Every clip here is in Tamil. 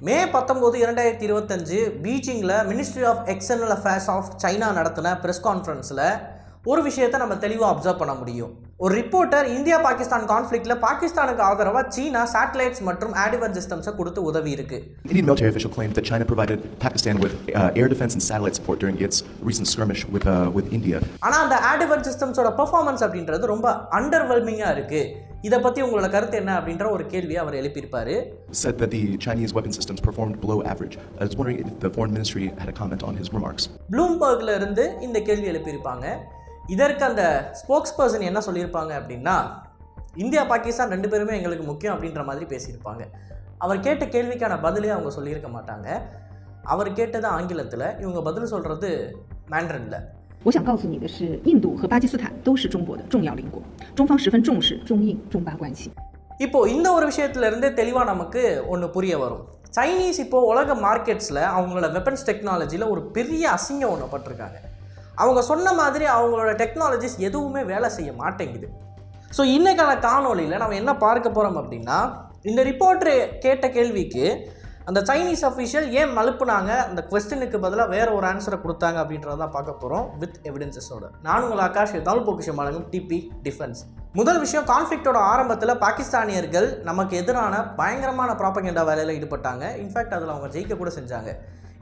மே பத்தொம்போது இரண்டாயிரத்தி இருபத்தஞ்சு பீஜிங்கில் ministry of external affairs of China நடத்தின ப்ரெஸ் கான்ஃபரன்ஸில் ஒரு விஷயத்தை நம்ம தெளிவாக அப்சர்வ் பண்ண முடியும். ஒரு ரிப்போர்ட்டர் இந்தியா பாகிஸ்தான் கான்ஃப்ளிக்ட்ல பாகிஸ்தானுக்கு ஆதரவாக சீனா சேட்டலைட்ஸ் மற்றும் ஆடிவன் சிஸ்டம்ஸை கொடுத்து உதவி இருக்கு Indian military official claimed that China provided Pakistan with uh, air defense and satellite support during its recent skirmish with, uh, with India. ஆனால் அந்த ஆடிவன் சிஸ்டம்ஸோட பெர்ஃபார்மன்ஸ் அப்படின்றது ரொம்ப அண்டர்வெல்மிங்காக இருக்கு இதை பற்றி உங்களோட கருத்து என்ன அப்படின்ற ஒரு கேள்வியை அவர் எழுப்பியிருப்பாரு Said that the Chinese weapon systems performed below average. I was wondering if the foreign ministry had a comment on his remarks. ப்ளூம்பர்க்ல இருந்து இந்த கேள்வி எழுப்பியிருப்பாங்க இதற்கு அந்த ஸ்போக்ஸ் பர்சன் என்ன சொல்லியிருப்பாங்க அப்படின்னா இந்தியா பாகிஸ்தான் ரெண்டு பேருமே எங்களுக்கு முக்கியம் அப்படின்ற மாதிரி பேசியிருப்பாங்க அவர் கேட்ட கேள்விக்கான பதிலே அவங்க சொல்லியிருக்க மாட்டாங்க அவர் கேட்டது ஆங்கிலத்தில் இவங்க பதில் சொல்கிறது மேண்ட்ரனில் 我想告诉你的是，印度和巴基斯坦都是中国的重要邻国，中方十分重视中印中巴关系。 இப்போ இந்த ஒரு விஷயத்துல இருந்தே தெளிவாக நமக்கு ஒன்று புரிய வரும் சைனீஸ் இப்போ உலக மார்க்கெட்ஸில் அவங்களோட வெப்பன்ஸ் டெக்னாலஜியில் ஒரு பெரிய அசிங்கம் ஒன்று பட்டிருக்காங்க அவங்க சொன்ன மாதிரி அவங்களோட டெக்னாலஜிஸ் எதுவுமே வேலை செய்ய மாட்டேங்குது. ஸோ இன்றைக்கான காணொளியில் நம்ம என்ன பார்க்க போகிறோம் அப்படின்னா இந்த ரிப்போர்ட்ரு கேட்ட கேள்விக்கு அந்த சைனீஸ் அஃபிஷியல் ஏன் மலுப்புனாங்க? அந்த கொஸ்டினுக்கு பதிலாக வேற ஒரு ஆன்சரை கொடுத்தாங்க அப்படின்றத தான் பார்க்க போகிறோம் வித் எவிடன்சஸோட நான் உங்கள் ஆகாஷ் தமிழ் பொக்கிஷம் வழங்கும் டிபி டிஃபென்ஸ் முதல் விஷயம் கான்ஃப்ளிக்டோட ஆரம்பத்தில் பாகிஸ்தானியர்கள் நமக்கு எதிரான பயங்கரமான ப்ராப்பகேண்டா வேலையில் ஈடுபட்டாங்க. இன்ஃபேக்ட் அதில் அவங்க ஜெயிக்க கூட செஞ்சாங்க.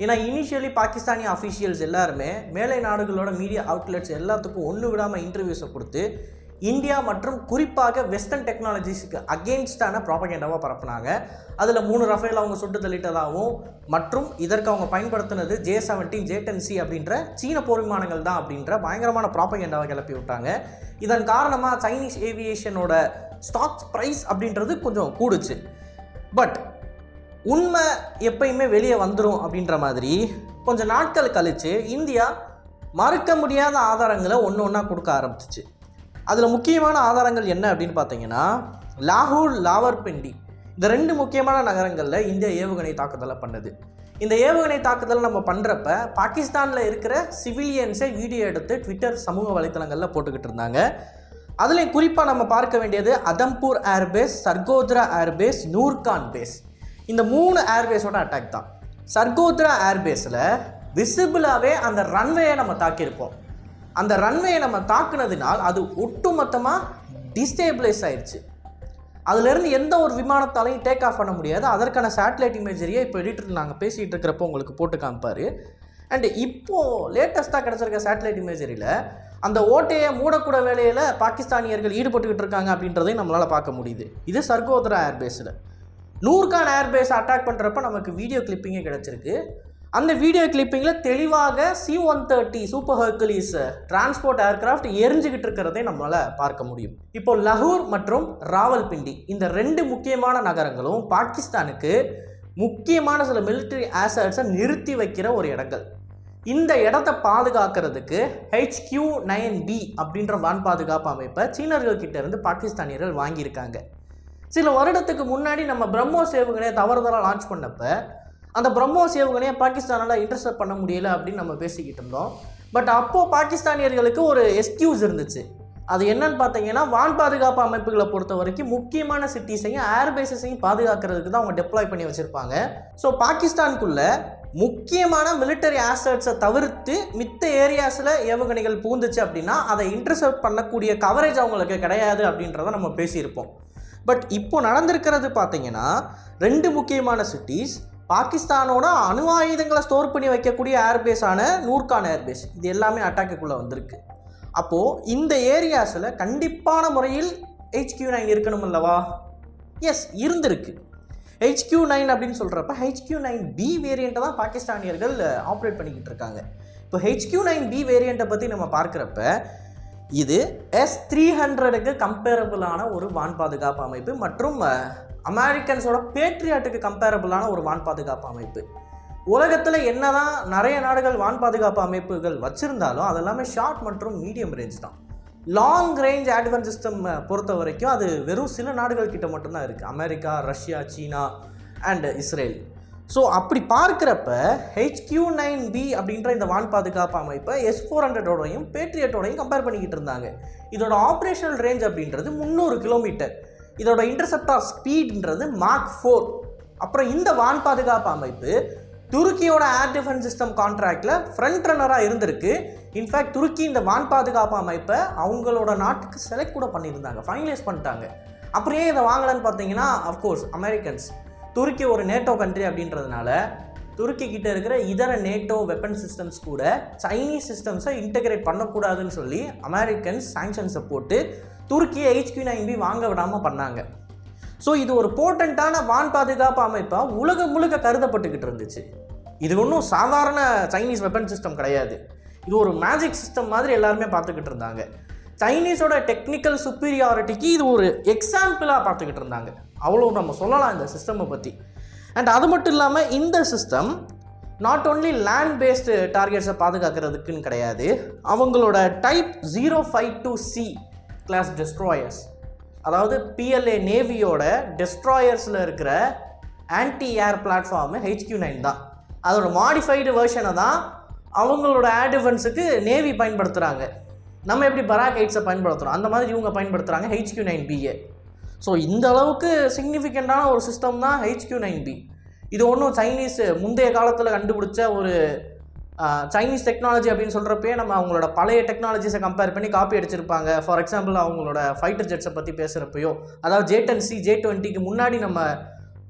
ஏன்னா இனிஷியலி பாகிஸ்தானி அஃபிஷியல்ஸ் எல்லாருமே மேலை நாடுகளோட மீடியா அவுட்லெட்ஸ் எல்லாத்துக்கும் ஒன்று விடாமல் இன்டர்வியூஸை கொடுத்து இந்தியா மற்றும் குறிப்பாக வெஸ்டர்ன் டெக்னாலஜிஸுக்கு அகெயின்ஸ்டான ப்ராபகேண்டாவாக பரப்புனாங்க. அதில் மூணு ரஃபேல் அவங்க சுட்டு தள்ளிட்டதாகவும் மற்றும் இதற்கு அவங்க பயன்படுத்தினது J seventeen J ten C அப்படின்ற சீன போர் விமானங்கள் தான் அப்படின்ற பயங்கரமான ப்ராபகேண்டாவை கிளப்பி விட்டாங்க. இதன் காரணமாக சைனீஸ் ஏவியேஷனோட ஸ்டாக்ஸ் ப்ரைஸ் அப்படின்றது கொஞ்சம் கூடுச்சு. பட் உண்மை எப்பயுமே வெளியே வந்துடும் அப்படின்ற மாதிரி கொஞ்சம் நாட்கள் கழித்து இந்தியா மறுக்க முடியாத ஆதாரங்களை ஒன்று ஒன்றா கொடுக்க ஆரம்பிச்சிச்சு. அதில் முக்கியமான ஆதாரங்கள் என்ன அப்படின்னு பார்த்தீங்கன்னா லாகூர் லாவர்பிண்டி. இந்த ரெண்டு முக்கியமான நகரங்களில் இந்தியா ஏவுகணை தாக்குதலை பண்ணுது. இந்த ஏவுகணை தாக்குதல் நம்ம பண்ணுறப்ப பாகிஸ்தானில் இருக்கிற சிவிலியன்ஸை வீடியோ எடுத்து ட்விட்டர் சமூக வலைத்தளங்களில் போட்டுக்கிட்டு இருந்தாங்க. அதுலேயும் குறிப்பாக நம்ம பார்க்க வேண்டியது Adampur airbase Sargodha airbase Nur Khan base. இந்த மூணு ஏர்பேஸோட அட்டாக் தான். சர்கோத்ரா ஏர்பேஸில் விசிபிளாகவே அந்த ரன்வேயை நம்ம தாக்கியிருப்போம். அந்த ரன்வேயை நம்ம தாக்குனதுனால் அது ஒட்டுமொத்தமாக டிஸ்டேபிளைஸ் ஆயிடுச்சு அதுலேருந்து எந்த ஒரு விமானத்தாலையும் டேக் ஆஃப் பண்ண முடியாது. அதற்கான சேட்டலைட் இமேஜரியை இப்போ எடிட்டர் நாங்கள் பேசிகிட்டு இருக்கிறப்போ உங்களுக்கு போட்டு காமிப்பார். அண்டு இப்போது லேட்டஸ்ட்டாக கிடச்சிருக்க சேட்டலைட் இமேஜரியில் அந்த ஓட்டையை மூடக்கூட வேலையில் பாகிஸ்தானியர்கள் ஈடுபட்டுக்கிட்டு இருக்காங்க அப்படின்றதையும் நம்மளால் பார்க்க முடியுது. இது சர்கோத்ரா ஏர்பேஸில் நூர்கான் ஏர்பேஸ் அட்டாக் பண்ணுறப்ப நமக்கு வீடியோ கிளிப்பிங்கே கிடச்சிருக்கு. அந்த வீடியோ கிளிப்பிங்கில் தெளிவாக C one thirty super Hercules transport aircraft எரிஞ்சுக்கிட்டு இருக்கிறதை நம்மளால் பார்க்க முடியும். இப்போ லஹூர் மற்றும் ராவல்பிண்டி இந்த ரெண்டு முக்கியமான நகரங்களும் பாகிஸ்தானுக்கு முக்கியமான சில மிலிட்டரி ஆசட்ஸை நிறுத்தி வைக்கிற ஒரு இடங்கள். இந்த இடத்த பாதுகாக்கிறதுக்கு ஹெச்கியூ நைன் பி அப்படின்ற வான் பாதுகாப்பு அமைப்பை சீனர்கள் கிட்டேருந்து பாகிஸ்தானியர்கள் வாங்கியிருக்காங்க. சில வருடத்துக்கு முன்னாடி நம்ம பிரம்மோஸ் ஏவுகணையை தவறுதலாக லான்ச் பண்ணப்ப அந்த பிரம்மோஸ் ஏவுகணையை பாகிஸ்தானால் இன்டர்செப்ட் பண்ண முடியல அப்படின்னு நம்ம பேசிக்கிட்டு இருந்தோம். பட் அப்போது பாகிஸ்தானியர்களுக்கு ஒரு எஸ்கியூஸ் இருந்துச்சு. அது என்னன்னு பார்த்தீங்கன்னா வான் பாதுகாப்பு அமைப்புகளை பொறுத்த வரைக்கும் முக்கியமான சிட்டிஸையும் ஏர்பேஸஸையும் பாதுகாக்கிறதுக்கு தான் அவங்க டெப்ளாய் பண்ணி வச்சுருப்பாங்க. ஸோ பாகிஸ்தானுக்குள்ளே முக்கியமான மிலிட்டரி ஆசட்ஸை தவிர்த்து மித்த ஏரியாஸில் ஏவுகணைகள் பூந்துச்சு அப்படின்னா அதை இன்டர்செப்ட் பண்ணக்கூடிய கவரேஜ் அவங்களுக்கு கிடையாது அப்படின்றத நம்ம பேசியிருப்போம். பட் இப்போ நடந்திருக்கிறது பார்த்தீங்கன்னா ரெண்டு முக்கியமான சிட்டிஸ் பாகிஸ்தானோட அணு ஆயுதங்களை ஸ்டோர் பண்ணி வைக்கக்கூடிய ஏர்பேஸான நூர்கான் ஏர்பேஸ் இது எல்லாமே அட்டாக்குக்குள்ளே வந்திருக்கு. அப்போது இந்த ஏரியாஸில் கண்டிப்பான முறையில் ஹெச்கியூ நைன் இருக்கணும் அல்லவா? எஸ் இருந்திருக்கு. ஹெச்கியூ நைன் அப்படின்னு சொல்கிறப்ப ஹெச்கியூ நைன் பி வேரியண்ட்டை தான் பாகிஸ்தானியர்கள் ஆப்ரேட் பண்ணிக்கிட்டு இருக்காங்க. இப்போ ஹெச்கியூ நைன் பி வேரியண்ட்டை பற்றி நம்ம பார்க்குறப்ப இது எஸ் த்ரீ ஹண்ட்ரடுக்கு கம்பேரபிளான ஒரு வான் பாதுகாப்பு அமைப்பு மற்றும் அமெரிக்கன்ஸோட பேட்ரியாட்டுக்கு கம்பேரபிளான ஒரு வான் பாதுகாப்பு அமைப்பு. உலகத்தில் என்னதான் நிறைய நாடுகள் வான் பாதுகாப்பு அமைப்புகள் வச்சுருந்தாலும் அதெல்லாமே ஷார்ட் மற்றும் மீடியம் ரேஞ்ச் தான். லாங் ரேஞ்ச் அட்வான்ஸ் சிஸ்டம் பொறுத்த வரைக்கும் அது வெறும் சில நாடுகள் கிட்ட மட்டும்தான் இருக்குது America Russia China and Israel so அப்படி பார்க்குறப்ப ஹெச்கியூ நைன் பி அப்படின்ற இந்த வான் பாதுகாப்பு அமைப்பை எஸ் ஃபோர் ஹண்ட்ரடோடையும் பேட்ரியட்டோடையும் கம்பேர் பண்ணிக்கிட்டு இருந்தாங்க. இதோட ஆப்ரேஷனல் ரேஞ்ச் அப்படின்றது முந்நூறு கிலோமீட்டர் இதோட இன்டர்செப்டார் ஸ்பீட்ன்றது மார்க் ஃபோர் அப்புறம் இந்த வான் பாதுகாப்பு அமைப்பு துருக்கியோட ஏர் டிஃபென்ஸ் சிஸ்டம் கான்ட்ராக்டில் ஃப்ரண்ட் ரன்னராக இருந்திருக்கு. இன்ஃபேக்ட் துருக்கி இந்த வான் பாதுகாப்பு அமைப்பை அவங்களோட நாட்டுக்கு செலக்ட் கூட பண்ணியிருந்தாங்க ஃபைனலைஸ் பண்ணிட்டாங்க. அப்புறம் ஏன் இதை வாங்கலைன்னு பார்த்தீங்கன்னா அஃப்கோர்ஸ் அமெரிக்கன்ஸ் துருக்கி ஒரு நேட்டோ கண்ட்ரி அப்படின்றதுனால துருக்கி கிட்ட இருக்கிற இதர நேட்டோ வெப்பன் சிஸ்டம்ஸ் கூட சைனீஸ் சிஸ்டம்ஸை இன்டகிரேட் பண்ணக்கூடாதுன்னு சொல்லி அமெரிக்கன்ஸ் சாங்ஷன்ஸை போட்டு துருக்கியை ஹெச்கியூ நைன் பி வாங்க விடாமல் பண்ணாங்க. ஸோ இது ஒரு போர்ட்டண்ட்டான வான் பாதுகாப்பு அமைப்பாக உலகம் முழுக்க கருதப்பட்டுக்கிட்டு இருந்துச்சு. இது ஒன்றும் சாதாரண சைனீஸ் வெப்பன் சிஸ்டம் கிடையாது. இது ஒரு மேஜிக் சிஸ்டம் மாதிரி எல்லாருமே பார்த்துக்கிட்டு இருந்தாங்க. சைனீஸோட டெக்னிக்கல் சுப்பீரியாரிட்டிக்கு இது ஒரு எக்ஸாம்பிளாக பார்த்துக்கிட்டு இருந்தாங்க. அவ்வளோ நம்ம சொல்லலாம் இந்த சிஸ்டமை பற்றி அண்ட் அது மட்டும் இல்லாமல் இந்த system not only land based டார்கெட்ஸை பாதுகாக்கிறதுக்குன்னு கிடையாது அவங்களோட type zero five two C class destroyers அதாவது பிஎல்ஏ நேவியோட டெஸ்ட்ராயர்ஸில் இருக்கிற anti air platform HQ nine தான். அதோட மாடிஃபைடு வெர்ஷனை தான் அவங்களோட ஏர் நேவி பயன்படுத்துகிறாங்க நம்ம எப்படி பராக் ஹைட்ஸை பயன்படுத்துகிறோம் அந்த மாதிரி இவங்க பயன்படுத்துகிறாங்க ஹெச்கியூ நைன் பிஏ ஸோ இந்த அளவுக்கு சிக்னிஃபிகண்ட்டான ஒரு சிஸ்டம் தான் ஹெச்கியூ நைன் பி இது ஒன்றும் சைனீஸ் முந்தைய காலத்தில் கண்டுபிடிச்ச ஒரு சைனீஸ் டெக்னாலஜி அப்படின்னு சொல்கிறப்பே நம்ம அவங்களோட பழைய டெக்னாலஜிஸை கம்பேர் பண்ணி காப்பி அடிச்சிருப்பாங்க. ஃபார் எக்ஸாம்பிள் அவங்களோட ஃபைட்டர் ஜெட்ஸை பற்றி பேசுகிறப்பையோ அதாவது ஜே டென் சி ஜே டுவெண்ட்டிக்கு முன்னாடி நம்ம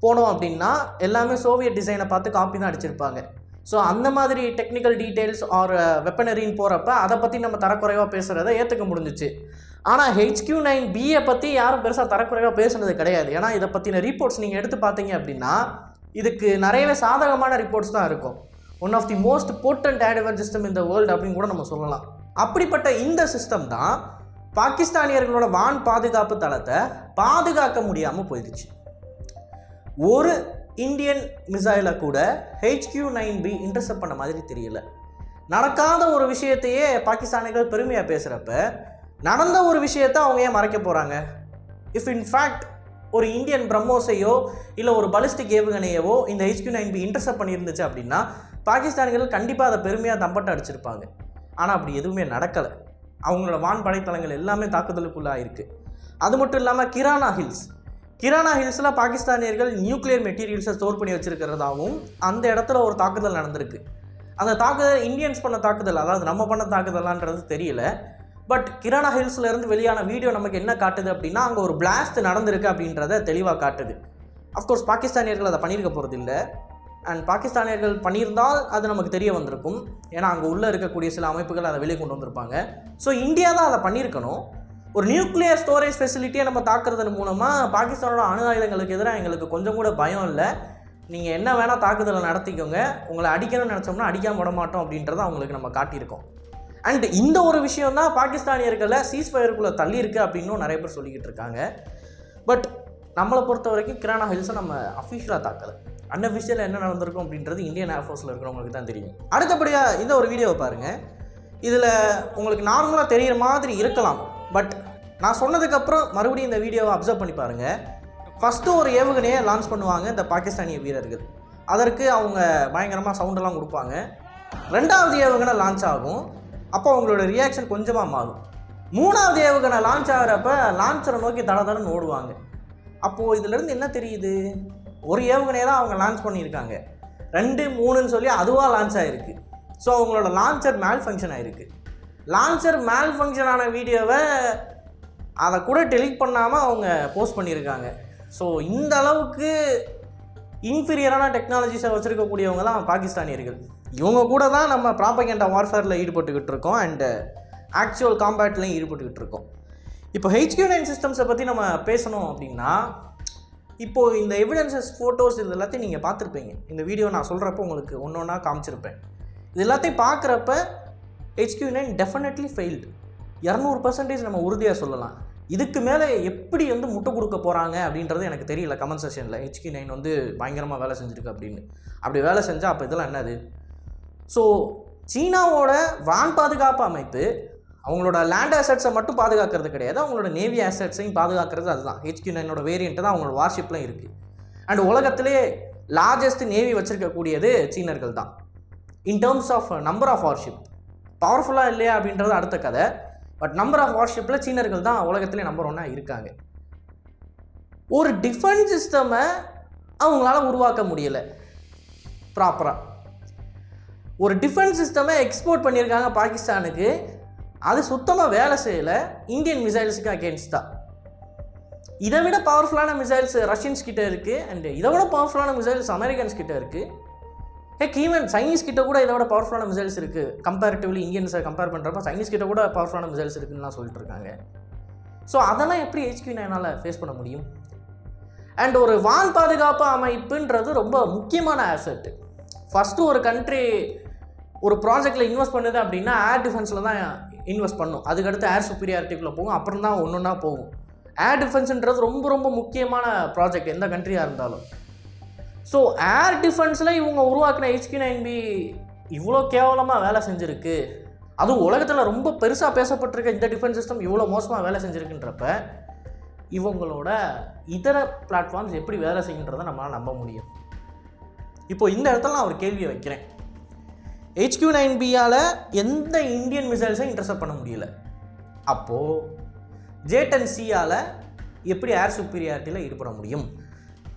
போனோம் அப்படின்னா எல்லாமே சோவியட் டிசைனை பார்த்து காப்பி தான் அடிச்சிருப்பாங்க. ஸோ அந்த மாதிரி டெக்னிக்கல் டீட்டெயில்ஸ் ஆர் வெப்பனரின்னு போகிறப்ப அதை பற்றி நம்ம தரக்குறைவாக பேசுகிறத ஏற்றுக்க முடிஞ்சிச்சு. ஆனால் ஹெச்கியூ நைன் பிஏ பற்றி யாரும் பெருசாக தரக்குறைவாக பேசுனது கிடையாது. ஏன்னா இதை பற்றின ரிப்போர்ட்ஸ் நீங்கள் எடுத்து பார்த்தீங்க அப்படின்னா இதுக்கு நிறையவே சாதகமான ரிப்போர்ட்ஸ் தான் இருக்கும். One of the most important advanced system இந்த வேர்ல்டு அப்படின்னு கூட நம்ம சொல்லலாம். அப்படிப்பட்ட இந்த சிஸ்டம் தான் பாகிஸ்தானியர்களோட வான் பாதுகாப்பு தளத்தை பாதுகாக்க முடியாமல் போயிடுச்சு. ஒரு இந்தியன் மிசைலை கூட ஹெச்கியூ நைன் பி இன்டர்செப்ட் பண்ண மாதிரி தெரியல. நடக்காத ஒரு விஷயத்தையே பாகிஸ்தானிகள் பெருமையாக பேசுகிறப்ப நடந்த ஒரு விஷயத்தை அவங்க ஏன் மறைக்க போகிறாங்க இஃப் இன்ஃபேக்ட் ஒரு இந்தியன் பிரம்மோஸையோ இல்லை ஒரு பலிஸ்டிக் ஏவுகணையவோ இந்த ஹெச்கியூ நைன் பி இன்டர்செப்ட் பண்ணியிருந்துச்சு அப்படின்னா பாகிஸ்தானிகள் கண்டிப்பாக அதை பெருமையாக தம்பட்டை அடிச்சிருப்பாங்க. ஆனால் அப்படி எதுவுமே நடக்கலை. அவங்களோட வான்படைத்தளங்கள் எல்லாமே தாக்குதலுக்குள்ளாக இருக்குது அது மட்டும் இல்லாமல் கிரானா ஹில்ஸ். கிரானா ஹில்ஸில் பாகிஸ்தானியர்கள் நியூக்ளியர் மெட்டீரியல்ஸை ஸ்டோர் பண்ணி வச்சுருக்கிறதாகவும் அந்த இடத்துல ஒரு தாக்குதல் நடந்திருக்கு. அந்த தாக்குதல் இந்தியன்ஸ் பண்ண தாக்குதல் அதாவது நம்ம பண்ண தாக்குதலான்றது தெரியல. பட் கிரானா ஹில்ஸ்லேருந்து வெளியான வீடியோ நமக்கு என்ன காட்டுது அப்படின்னா அங்கே ஒரு பிளாஸ்ட் நடந்திருக்கு அப்படின்றத தெளிவாக காட்டுது. அஃப்கோர்ஸ் பாகிஸ்தானியர்கள் அதை பண்ணியிருக்க போகிறது இல்லை அண்ட் பாகிஸ்தானியர்கள் பண்ணியிருந்தால் அது நமக்கு தெரிய வந்திருக்கும். ஏன்னா அங்கே உள்ளே இருக்கக்கூடிய சில அமைப்புகள் அதை வெளியே கொண்டு வந்திருப்பாங்க. ஸோ இந்தியா தான் அதை பண்ணியிருக்கணும். ஒரு நியூக்ளியர் ஸ்டோரேஜ் ஃபெசிலிட்டியை நம்ம தாக்குறதன் மூலமாக பாகிஸ்தானோட அணு ஆயுதங்களுக்கு எதிராக எங்களுக்கு கொஞ்சம் கூட பயம் இல்லை. நீங்கள் என்ன வேணால் தாக்குதலை நடத்திக்கோங்க. உங்களை அடிக்கணும்னு நினச்சோம்னா அடிக்காம விட மாட்டோம் அப்படின்றத அவங்களுக்கு நம்ம காட்டியிருக்கோம். அண்ட் இந்த ஒரு விஷயம் தான் பாகிஸ்தானியர்களை சீஸ்ஃபயருக்குள்ளே தள்ளியிருக்கு அப்படின்னும் நிறைய பேர் சொல்லிக்கிட்டு இருக்காங்க. பட் நம்மளை பொறுத்த வரைக்கும் கிரானா ஹில்ஸை நம்ம அஃபிஷியலாக தாக்கலை. அன்அஃபிஷியலாக என்ன நடந்திருக்கும் அப்படின்றது இந்தியன் ஏர்ஃபோர்ஸில் இருக்கிறவங்களுக்கு தான் தெரியும். அடுத்தபடியாக இந்த ஒரு வீடியோவை பாருங்கள் இதில் உங்களுக்கு நார்மலாக தெரிகிற மாதிரி இருக்கலாம். பட் நான் சொன்னதுக்கப்புறம் மறுபடியும் இந்த வீடியோவை அப்சர்வ் பண்ணி பாருங்கள் ஃபஸ்ட்டு ஒரு ஏவுகணையை லான்ச் பண்ணுவாங்க இந்த பாகிஸ்தானிய வீரர்கள். அதற்கு அவங்க பயங்கரமாக சவுண்டெல்லாம் கொடுப்பாங்க. ரெண்டாவது ஏவுகணை லான்ச் ஆகும். அப்போ அவங்களோட ரியாக்ஷன் கொஞ்சமாக மாறும். மூணாவது ஏவுகணை லான்ச் ஆகிறப்ப லான்ச்சரை நோக்கி தட தடன்னு ஓடுவாங்க. அப்போது இதுலேருந்து என்ன தெரியுது? ஒரு ஏவுகணையை தான் அவங்க லான்ச் பண்ணியிருக்காங்க. ரெண்டு மூணுன்னு சொல்லி அதுவாக லான்ச் ஆகிருக்கு ஸோ அவங்களோட லான்ச்சர் மேல் ஃபங்க்ஷன் ஆகிருக்கு லான்ச்சர் மேல் ஃபங்க்ஷன் ஆன வீடியோவை அதை கூட டெலிட் பண்ணாமல் அவங்க போஸ்ட் பண்ணியிருக்காங்க. ஸோ இந்த அளவுக்கு இன்ஃபீரியரான டெக்னாலஜிஸை வச்சுருக்கக்கூடியவங்க தான் பாகிஸ்தானியர்கள். இவங்க கூட தான் நம்ம ப்ராப்பகேண்டா வார்ஃபேரில் ஈடுபட்டுக்கிட்டு இருக்கோம் அண்டு ஆக்சுவல் காம்பேட்லேயும் ஈடுபட்டுக்கிட்டு இருக்கோம். இப்போ ஹெச்கியூ நைன் சிஸ்டம்ஸை பற்றி நம்ம பேசணும் அப்படின்னா இப்போது இந்த எவிடன்சஸ் ஃபோட்டோஸ் இது எல்லாத்தையும் நீங்கள் பார்த்துருப்பீங்க. இந்த வீடியோ நான் சொல்கிறப்ப உங்களுக்கு ஒன்று ஒன்றா காமிச்சிருப்பேன். இது எல்லாத்தையும் பார்க்குறப்ப ஹெச்கியூ நைன் டெஃபினெட்லி ஃபெயில்டு இரநூறு பர்சன்டேஜ் நம்ம உறுதியாக சொல்லலாம். இதுக்கு மேலே எப்படி வந்து முட்டை கொடுக்க போகிறாங்க அப்படின்றது எனக்கு தெரியல கமெண்ட் செஷனில் ஹெச்கி நைன் வந்து பயங்கரமாக வேலை செஞ்சுருக்கு அப்படின்னு. அப்படி வேலை செஞ்சால் அப்போ இதெல்லாம் என்னது? ஸோ சீனாவோட வான் பாதுகாப்பு அமைப்பு அவங்களோட லேண்ட் அசட்ஸை மட்டும் பாதுகாக்கிறது கிடையாது. அவங்களோட நேவி அசட்ஸையும் பாதுகாக்கிறது அதுதான். ஹெச்கியூ நைனோட வேரியண்ட்டு தான் அவங்களோட வார்ஷிப்லாம் இருக்குது அண்ட் உலகத்திலே லார்ஜஸ்ட் நேவி வச்சுருக்கக்கூடியது சீனர்கள் தான். In terms of number of warship பவர்ஃபுல்லாக இல்லையா அப்படின்றது அடுத்த கதை. பட் நம்பர் ஆஃப் வார்ஷிப்பில் சீனர்கள் தான் உலகத்திலே நம்பர் ஒன்னாக இருக்காங்க. ஒரு டிஃபென்ஸ் சிஸ்டமை அவங்களால உருவாக்க முடியலை. ப்ராப்பராக ஒரு டிஃபென்ஸ் சிஸ்டமை எக்ஸ்போர்ட் பண்ணியிருக்காங்க பாகிஸ்தானுக்கு. அது சுத்தமாக வேலை செய்யலை. இந்தியன் மிசைல்ஸுக்கு அகேன்ஸ்டாக தான். இதை விட பவர்ஃபுல்லான மிசைல்ஸ் ரஷ்யன்ஸ் கிட்டே இருக்குது அண்ட் இதை விட பவர்ஃபுல்லான மிசைல்ஸ் அமெரிக்கன்ஸ் கிட்டே இருக்குது ஹேக் ஈவன் சைனீஸ் கிட்ட கூட இதோட பவர்ஃபுல்லான மிசைல்ஸ் இருக்குது கம்பேரிட்டிவ்லி இந்தியன்ஸை கம்பேர் பண்ணுறப்ப சைனீஸ் கிட்ட கூட பவர்ஃபுல்லான மிசைல்ஸ் இருக்குன்னுலாம் சொல்லிட்டு இருக்காங்க. ஸோ அதெல்லாம் எப்படி ஹெச்கியூ நைனால் ஃபேஸ் பண்ண முடியும்? அண்ட் ஒரு வான் பாதுகாப்பு அமைப்புன்றது ரொம்ப முக்கியமான ஆசெட்டு ஃபஸ்ட்டு ஒரு கண்ட்ரி ஒரு ப்ராஜெக்டில் இன்வெஸ்ட் பண்ணுது அப்படின்னா ஏர் டிஃபென்ஸில் தான் இன்வெஸ்ட் பண்ணும். அதுக்கடுத்து ஏர் சுப்பீரியாரிட்டிக்குள்ளே போகும். அப்புறம் தான் ஒன்று ஒன்றா போகும் ஏர் டிஃபென்ஸுன்றது ரொம்ப ரொம்ப முக்கியமான ப்ராஜெக்ட் எந்த கண்ட்ரியாக இருந்தாலும். ஸோ ஏர் டிஃபென்ஸில் இவங்க உருவாக்கின ஹெச்கி நைன் பி இவ்வளோ கேவலமாக வேலை செஞ்சுருக்கு. அதுவும் உலகத்தில் ரொம்ப பெருசாக பேசப்பட்டிருக்க இந்த டிஃபென்ஸ் சிஸ்டம் இவ்வளோ மோசமாக வேலை செஞ்சுருக்குன்றப்ப இவங்களோட இதர பிளாட்ஃபார்ம்ஸ் எப்படி வேலை செய்யுன்றதை நம்மளால் நம்ப முடியும். இப்போது இந்த இடத்துல நான் ஒரு கேள்வியை வைக்கிறேன். ஹெச்கியூ நைன் பியால் எந்த இந்தியன் மிசைல்ஸையும் இன்டர்செப்ட் பண்ண முடியல? அப்போது ஜே டென் சியால் எப்படி ஏர் சுப்பீரியாரிட்டியில் ஈடுபட முடியும்?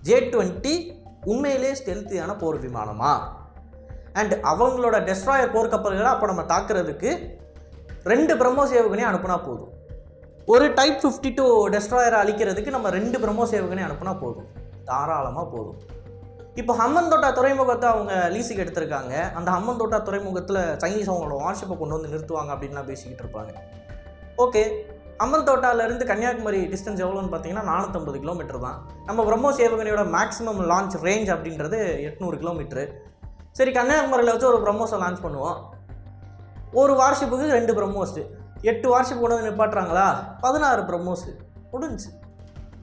ஜே டுவெண்ட்டி உண்மையிலே ஸ்டெல்த்தியான போர் விமானமா? அண்ட் அவங்களோட டெஸ்ட்ராயர் போர்க்கப்பல்களை அப்போ நம்ம தாக்குறதுக்கு ரெண்டு பிரம்மோஸ் சேவகனையும் அனுப்புனா போதும். ஒரு டைப் ஃபிஃப்டி டூ டெஸ்ட்ராயரை அழிக்கிறதுக்கு நம்ம ரெண்டு பிரம்மோஸ் சேவகனையும் அனுப்புனா போதும். தாராளமாக போதும். இப்போ ஹம்மந்தோட்டா துறைமுகத்தை அவங்க லீஸுக்கு எடுத்திருக்காங்க. அந்த ஹம்மந்தோட்டா துறைமுகத்தில் சைனீஸ் அவங்களோட வார்ஷிப்பை கொண்டு வந்து நிறுத்துவாங்க அப்படின்லாம் பேசிக்கிட்டு இருப்பாங்க. ஓகே அம்மந்தோட்டாலேருந்து கன்னியாகுமரி டிஸ்டன்ஸ் எவ்வளோன்னு பார்த்தீங்கன்னா நானூற்றம்பது கிலோமீட்டர் தான். நம்ம பிரம்மோ சேவகனையோட மேக்ஸிமம் லான்ச் ரேஞ்ச் அப்படின்றது எட்நூறு கிலோமீட்ரு சரி கன்னியாகுமரியில் வச்சு ஒரு பிரம்மோஸை லான்ச் பண்ணுவோம். ஒரு வார்ஷிப்புக்கு ரெண்டு பிரம்மோஸு. எட்டு வார்ஷிப் கொண்டு வந்து நிப்பாட்டுறாங்களா? பதினாறு பிரம்மோஸு. முடிஞ்சு.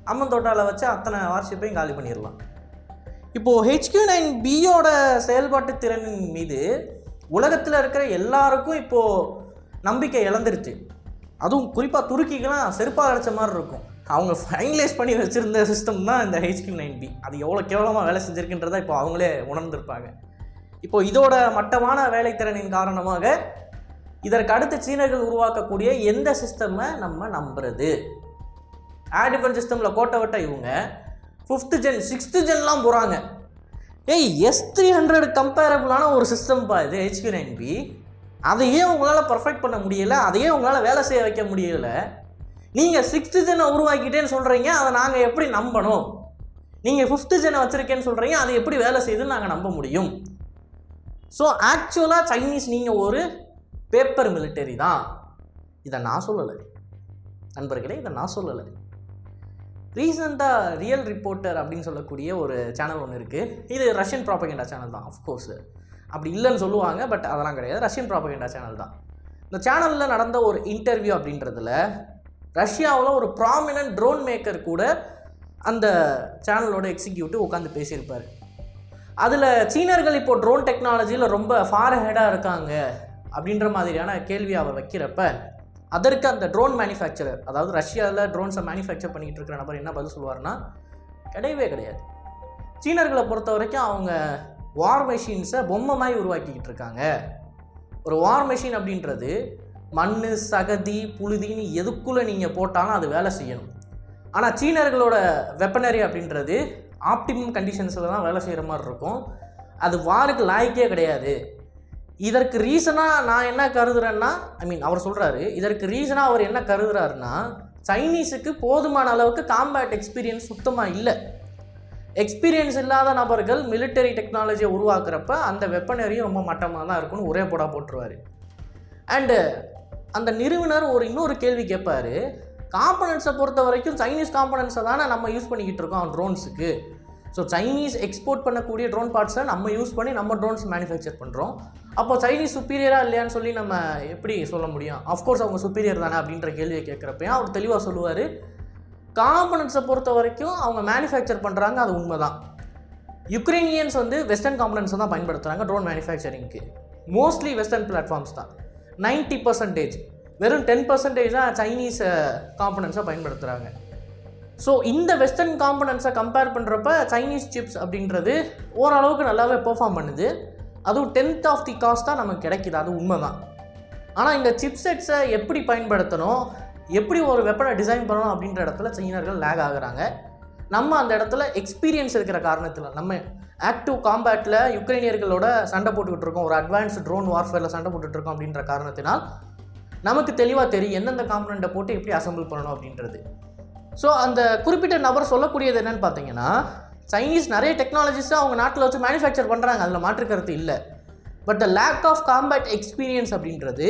அம்மந்தோட்டாவில் வச்சு அத்தனை வார்ஷிப்பையும் காலி பண்ணிடலாம். இப்போது ஹெச்கியூ நைன் பியோட செயல்பாட்டு திறனின் மீது உலகத்தில் இருக்கிற எல்லாருக்கும் இப்போது நம்பிக்கை இழந்துருச்சு. அதுவும் குறிப்பாக துருக்கிக்கெல்லாம் செருப்பாக அடைச்ச மாதிரி இருக்கும். அவங்க ஃபைனலைஸ் பண்ணி வச்சுருந்த சிஸ்டம் தான் இந்த ஹெச்கியூ நைன் பி அது எவ்வளோ கேவலமாக வேலை செஞ்சுருக்குன்றதை இப்போ அவங்களே உணர்ந்திருப்பாங்க. இப்போ இதோட மட்டமான வேலைத்திறனின் காரணமாக இதற்கு அடுத்து சீனர்கள் உருவாக்கக்கூடிய எந்த சிஸ்டமை நம்ம நம்புறது? ஏர் டிஃபென்ஸ் சிஸ்டமில் கோட்டை விட்ட இவங்க ஃபிஃப்த்து ஜென் சிக்ஸ்த்து ஜென்லாம் போகிறாங்க ஏய் எஸ் த்ரீ ஹண்ட்ரட் கம்பேரபிளான ஒரு சிஸ்டம்ப்பா இது ஹெச்கியூ நைன் பி அதையே உங்களால் பர்ஃபெக்ட் பண்ண முடியல அதையே உங்களால் வேலை செய்ய வைக்க முடியல. நீங்கள் சிக்ஸ்த்து ஜெனை உருவாக்கிட்டேன்னு சொல்கிறீங்க அதை நாங்கள் எப்படி நம்பணும்? நீங்கள் ஃபிஃப்த்து ஜெனை வச்சுருக்கேன்னு சொல்கிறீங்க அதை எப்படி வேலை செய்யுதுன்னு நாங்கள் நம்ப முடியும்? ஸோ ஆக்சுவலாக சைனீஸ் நீங்கள் ஒரு பேப்பர் மிலிட்டரி தான். இதை நான் சொல்லலை. நண்பர்களே இதை நான் சொல்லலை. ரீசெண்டாக ரியல் ரிப்போர்ட்டர் அப்படின்னு சொல்லக்கூடிய ஒரு சேனல் ஒன்று இருக்குது இது ரஷ்யன் ப்ராப்பகேண்டா சேனல் தான் அஃப்கோர்ஸு அப்படி இல்லைன்னு சொல்லுவாங்க பட் அதெல்லாம் கிடையாது. ரஷ்யன் ப்ராப்பகேண்டா சேனல் தான். இந்த சேனலில் நடந்த ஒரு இன்டர்வியூ அப்படின்றதுல ரஷ்யாவில் ஒரு ப்ராமினன்ட் ட்ரோன் மேக்கர் கூட அந்த சேனலோட எக்ஸிக்யூட்டிவ் உட்காந்து பேசியிருப்பார். அதில் சீனர்கள் இப்போ ட்ரோன் டெக்னாலஜியில் ரொம்ப ஃபார்ஹெடாக இருக்காங்க அப்படின்ற மாதிரியான கேள்வி அவர் வைக்கிறப்ப அதற்கு அந்த ட்ரோன் மேனுஃபேக்சரர் அதாவது ரஷ்யாவில் ட்ரோன்ஸை மேனுஃபேக்சர் பண்ணிக்கிட்டு இருக்கிற நபர் என்ன பதில் சொல்லுவார்னா கிடையவே கிடையாது. சீனர்களை பொறுத்த வரைக்கும் அவங்க வார் மெஷின்ஸை பொம்மை மாதிரி உருவாக்கிக்கிட்டு இருக்காங்க. ஒரு வார் மெஷின் அப்படின்றது மண் சகதி புழுதின்னு எதுக்குள்ளே நீங்கள் போட்டாலும் அது வேலை செய்யணும். ஆனால் சீனர்களோட வெப்பனரி அப்படின்றது ஆப்டிமம் கண்டிஷன்ஸில் தான் வேலை செய்கிற மாதிரி இருக்கும். அது வாருக்கு லாய்க்கே கிடையாது. இதற்கு ரீசனாக நான் என்ன கருதுறேன்னா ஐ மீன் அவர் சொல்கிறாரு இதற்கு ரீசனாக அவர் என்ன கருதுறாருன்னா சைனீஸுக்கு போதுமான அளவுக்கு காம்பேட் எக்ஸ்பீரியன்ஸ் சுத்தமாக இல்லை. எக்ஸ்பீரியன்ஸ் இல்லாத நபர்கள் மிலிட்டரி டெக்னாலஜியை உருவாக்குறப்ப அந்த வெப்பனரியும் ரொம்ப மட்டமாக தான் இருக்குன்னு ஒரே போடா போட்டுருவார். அண்டு அந்த நிறுவனர் ஒரு இன்னொரு கேள்வி கேட்பார். காம்பனன்ட்ஸை பொறுத்த வரைக்கும் சைனீஸ் காம்பனன்ட்ஸை தானே நம்ம யூஸ் பண்ணிக்கிட்டு இருக்கோம் ட்ரோன்ஸுக்கு ஸோ சைனீஸ் எக்ஸ்போர்ட் பண்ணக்கூடிய ட்ரோன் பார்ட்ஸை நம்ம யூஸ் பண்ணி நம்ம ட்ரோன்ஸ் மேனுஃபேக்சர் பண்ணுறோம் அப்போ சைனீஸ் சுப்பீரியராக இல்லையான்னு சொல்லி நம்ம எப்படி சொல்ல முடியும்? அஃப்கோர்ஸ் அவங்க சுப்பீரியர் தானே அப்படின்ற கேள்வியை கேட்குறப்பையும் அவர் தெளிவாக சொல்லுவார். காம்பனன்ட்ஸை பொறுத்த வரைக்கும் அவங்க மேனுஃபேக்சர் பண்ணுறாங்க அது உண்மை தான் யுக்ரைனியன்ஸ் வந்து வெஸ்டர்ன் காம்பனன்ஸை தான் பயன்படுத்துகிறாங்க ட்ரோன் மேனுஃபேக்சரிங்க்கு மோஸ்ட்லி வெஸ்டர்ன் பிளாட்ஃபார்ம்ஸ் தான். 90% பர்சன்டேஜ் வெறும் டென் பர்சன்டேஜ் தான் சைனீஸ் காம்பனன்ஸை பயன்படுத்துகிறாங்க ஸோ இந்த வெஸ்டர்ன் காம்பனன்ஸை கம்பேர் பண்ணுறப்ப சைனீஸ் சிப்ஸ் அப்படின்றது ஓரளவுக்கு நல்லாவே பெர்ஃபார்ம் பண்ணுது. அதுவும் டென்த் ஆஃப் தி காஸ்ட் தான் நமக்கு கிடைக்கிது அது உண்மை தான் ஆனால் இந்த சிப்செட்ஸை எப்படி பயன்படுத்தணும்? எப்படி ஒரு வெப்பனை டிசைன் பண்ணணும் அப்படின்ற இடத்துல சீனர்கள் லேக் ஆகுறாங்க. நம்ம அந்த இடத்துல எக்ஸ்பீரியன்ஸ் இருக்கிற காரணத்தில் நம்ம ஆக்டிவ் காம்பேட்டில் யுக்ரைனியர்களோட சண்டை போட்டுக்கிட்டு இருக்கோம். ஒரு அட்வான்ஸ் ட்ரோன் வார்ஃபேரில் சண்டை போட்டுட்டு இருக்கோம் அப்படின்ற காரணத்தினால் நமக்கு தெளிவாக தெரியும் எந்தெந்த காம்பனண்ட்டை போட்டு எப்படி அசம்பிள் பண்ணணும் அப்படின்றது. ஸோ அந்த குறிப்பிட்ட நபர் சொல்லக்கூடியது என்னன்னு பார்த்தீங்கன்னா சைனீஸ் நிறைய டெக்னாலஜிஸை அவங்க நாட்டில் வச்சு மேனுஃபேக்சர் பண்ணுறாங்க அதில் மாற்று கருத்து இல்லை. But the lack of combat experience அப்படின்றது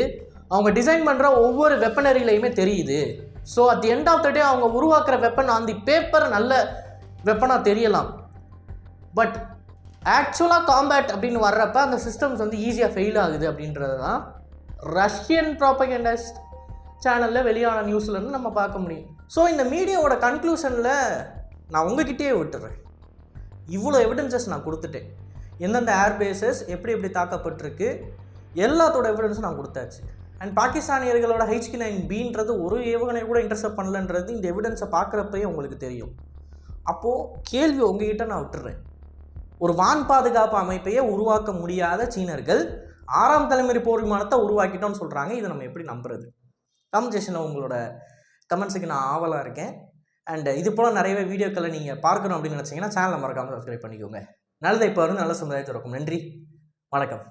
அவங்க டிசைன் பண்ணுற ஒவ்வொரு வெப்பனரிலையுமே தெரியுது. So at the end of the day அவங்க உருவாக்குற வெப்பன் ஆன் தி பேப்பர் நல்ல வெப்பனாக தெரியலாம். பட் ஆக்சுவலாக காம்பேட் அப்படின்னு வர்றப்ப அந்த சிஸ்டம்ஸ் வந்து ஈஸியாக ஃபெயில் ஆகுது அப்படின்றது தான் ரஷ்யன் ப்ராப்பகண்டஸ்ட் சேனலில் வெளியான நியூஸ்லேருந்து நம்ம பார்க்க முடியும். ஸோ இந்த மீடியாவோட கன்க்ளூஷனில் நான் உங்ககிட்டயே விட்டுறேன். இவ்வளோ எவிடன்சஸ் நான் கொடுத்துட்டேன். எந்தெந்த ஏர்பேசஸ் எப்படி எப்படி தாக்கப்பட்டிருக்கு எல்லாத்தோட எவிடன்ஸும் நான் கொடுத்தாச்சு. அண்ட் பாகிஸ்தானியர்களோட ஹெச்கி நைன் பீன்றது ஒரு ஏவுகணை கூட இன்டர்செப்ட் பண்ணலன்றது இந்த எவிடன்ஸை பார்க்குறப்பயே உங்களுக்கு தெரியும். அப்போது கேள்வி உங்ககிட்ட நான் விட்டுறேன். ஒரு வான் பாதுகாப்பு அமைப்பையே உருவாக்க முடியாத சீனர்கள் ஆறாம் தலைமுறை போர் விமானத்தை உருவாக்கிட்டோம்னு சொல்கிறாங்க இதை நம்ம எப்படி நம்புறது? கமெண்ட் செஷனில் உங்களோட கமெண்ட்ஸுக்கு நான் ஆவலாக இருக்கேன். அண்ட் இது போல் நிறையவே வீடியோக்களை நீங்கள் பார்க்கணும் அப்படின்னு நினச்சிங்கன்னா சேனலை மறக்காமல் சப்ஸ்கிரைப் பண்ணிக்கோங்க. நல்லதை இப்போ நல்ல சமுதாயத்தை இருக்கும் நன்றி. வணக்கம்.